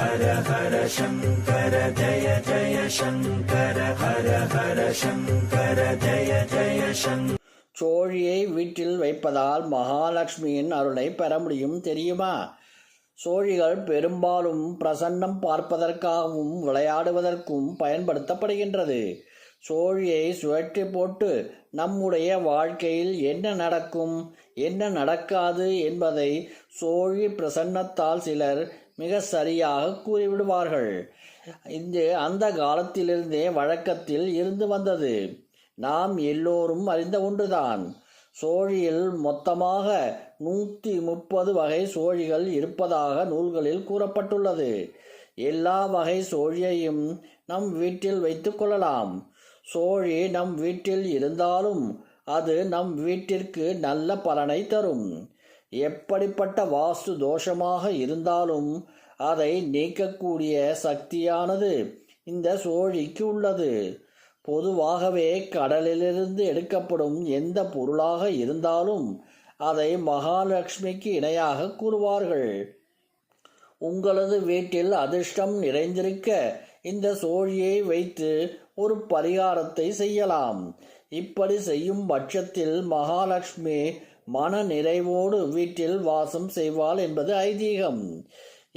ஹர ஹர சங்கர ஜய ஜய சங்கர ஹர ஹர சங்கர ஜய ஜய சங்கர சோழியை வீட்டில் வைப்பதால் மகாலட்சுமியின் அருளை பெற முடியும் தெரியுமா? சோழிகள் பெரும்பாலும் பிரசன்னம் பார்ப்பதற்காகவும் விளையாடுவதற்கும் பயன்படுத்தப்படுகின்றது. சோழியை சுழற்றி போட்டு நம்முடைய வாழ்க்கையில் என்ன நடக்கும் என்ன நடக்காது என்பதை சோழி பிரசன்னத்தால் சிலர் மிக சரியாக கூறிவிடுவார்கள். இது அந்த காலத்திலிருந்தே வழக்கத்தில் இருந்து வந்தது. நாம் எல்லோரும் அறிந்த ஒன்றுதான். சோழியில் மொத்தமாக நூற்றி முப்பது வகை சோழிகள் இருப்பதாக நூல்களில் கூறப்பட்டுள்ளது. எல்லா வகை சோழியையும் நம் வீட்டில் வைத்துக் கொள்ளலாம். சோழி நம் வீட்டில் இருந்தாலும் அது நம் வீட்டிற்கு நல்ல பலனை தரும். எப்படிப்பட்ட வாஸ்து தோஷமாக இருந்தாலும் அதை நீக்கக்கூடிய சக்தியானது இந்த சோழிக்கு உள்ளது. பொதுவாகவே கடலிலிருந்து எடுக்கப்படும் எந்த பொருளாக இருந்தாலும் அதை மகாலட்சுமிக்கு இணையாக கூறுவார்கள். உங்களது வீட்டில் அதிர்ஷ்டம் நிறைந்திருக்க இந்த சோழியை வைத்து ஒரு பரிகாரத்தை செய்யலாம். இப்படி செய்யும் பட்சத்தில் மகாலட்சுமி மன நிறைவோடு வீட்டில் வாசம் செய்வாள் என்பது ஐதீகம்.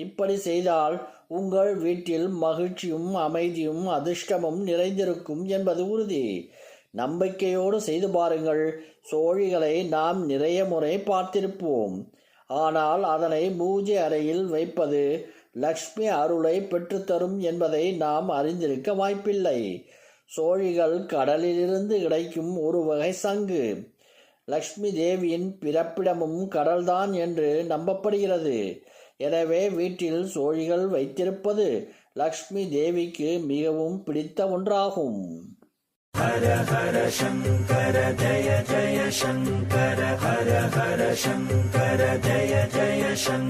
இப்படி செய்தால் உங்கள் வீட்டில் மகிழ்ச்சியும் அமைதியும் அதிர்ஷ்டமும் நிறைந்திருக்கும் என்பது உறுதி. நம்பிக்கையோடு செய்து பாருங்கள் சோழிகளை நாம் நிறைய முறை பார்த்திருப்போம். ஆனால் அதனை பூஜை அறையில் வைப்பது லக்ஷ்மி அருளை பெற்றுத்தரும் என்பதை நாம் அறிந்திருக்க வாய்ப்பில்லை. சோழிகள் கடலிலிருந்து கிடைக்கும் ஒரு வகை சங்கு. லக்ஷ்மி தேவியின் பிறப்பிடமும் கடல்தான் என்று நம்பப்படுகிறது. எனவே வீட்டில் சோழிகள் வைத்திருப்பது லக்ஷ்மி தேவிக்கு மிகவும் பிடித்த ஒன்றாகும். ஹர ஹர சங்கர ஜய ஜய சங்கர ஹர ஹர சங்கர ஜய ஜய சங்கர